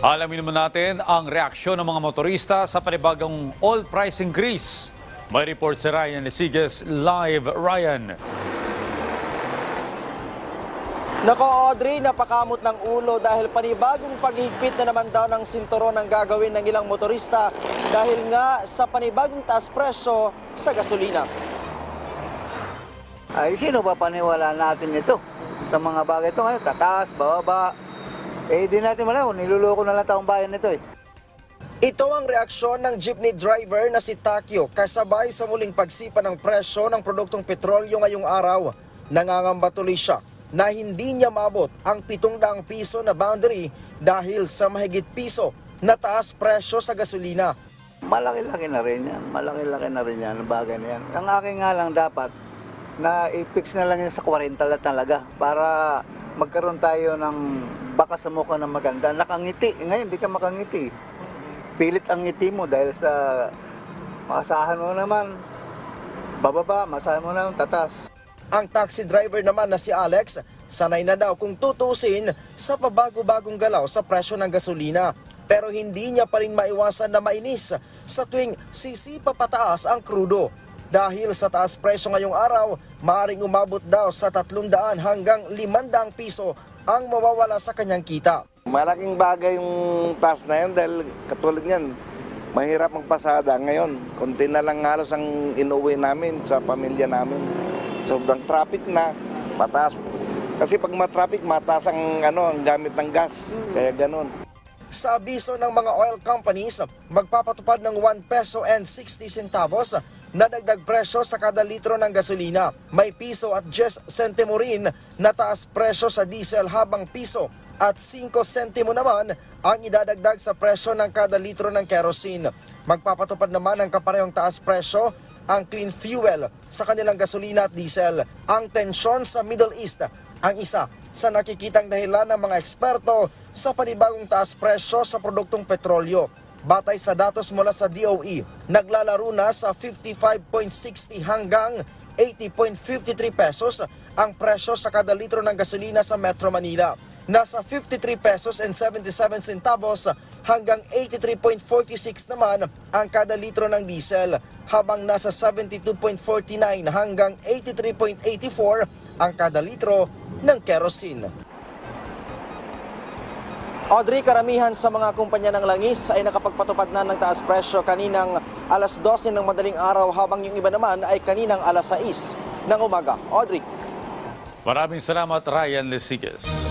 Alamin naman natin ang reaksyon ng mga motorista sa panibagong oil price increase. May report si Ryan Lesiges live. Ryan. Nako Audrey, napakamot ng ulo dahil panibagong paghihigpit na naman daw ng sinturon ang gagawin ng ilang motorista dahil nga sa panibagong taas presyo sa gasolina. Ay, sino ba paniwala natin ito? Sa mga bagay ito ngayon, tataas, bababa. Eh, di natin malaw, niluloko na lang taong bayan nito eh. Ito ang reaksyon ng jeepney driver na si Takyo kasabay sa muling pagsipa ng presyo ng produktong petrolyo ngayong araw. Nangangamba tuloy siya na hindi niya maabot ang 700 piso na boundary dahil sa mahigit piso na taas presyo sa gasolina. Malaki-laki na rin yan. Malaki-laki na rin yan, bagay na yan. Ang akin nga lang dapat, na i-fix na lang yan sa 40 na talaga para magkaroon tayo ng baka sa mukha na maganda. Nakangiti. Ngayon, di ka makangiti. Pilit ang ngiti mo dahil sa masahan mo naman. Bababa, masahan mo naman, tatas. Ang taxi driver naman na si Alex, sanay na daw kung tutusin sa pabago-bagong galaw sa presyo ng gasolina. Pero hindi niya pa rin maiwasan na mainis sa tuwing sisipa pataas ang krudo. Dahil sa taas presyo ngayong araw, maaring umabot daw sa 300 hanggang 500 piso ang mawawala sa kanyang kita. Malaking bagay yung task na yun dahil katulad yan, mahirap magpasada ngayon. Konti na lang halos ang inuwi namin sa pamilya namin. Sobrang traffic na, mataas. Kasi pag matraffic, mataas ang, ano, ang gamit ng gas. Kaya ganun. Sa abiso ng mga oil companies, magpapatupad ng 1 peso and 60 centavos na dagdag presyo sa kada litro ng gasolina. May piso at 10 sentimo rin na taas presyo sa diesel habang piso at 5 sentimo naman ang idadagdag sa presyo ng kada litro ng kerosene. Magpapatupad naman ng kaparehong taas presyo ang clean fuel sa kanilang gasolina at diesel. Ang tensyon sa Middle East ang isa sa nakikitang dahilan ng mga eksperto sa panibagong taas presyo sa produktong petrolyo. Batay sa datos mula sa DOE, naglalaro na sa 55.60 hanggang 80.53 pesos ang presyo sa kada litro ng gasolina sa Metro Manila. Nasa 53 pesos and 77 centavos hanggang 83.46 naman ang kada litro ng diesel habang nasa 72.49 hanggang 83.84 ang kada litro ng kerosene. Audrey, karamihan sa mga kumpanya ng langis ay nakapagpatupad na ng taas presyo kaninang alas 12 ng madaling araw habang yung iba naman ay kaninang alas 6 ng umaga. Audrey. Maraming salamat Ryan Lesiges.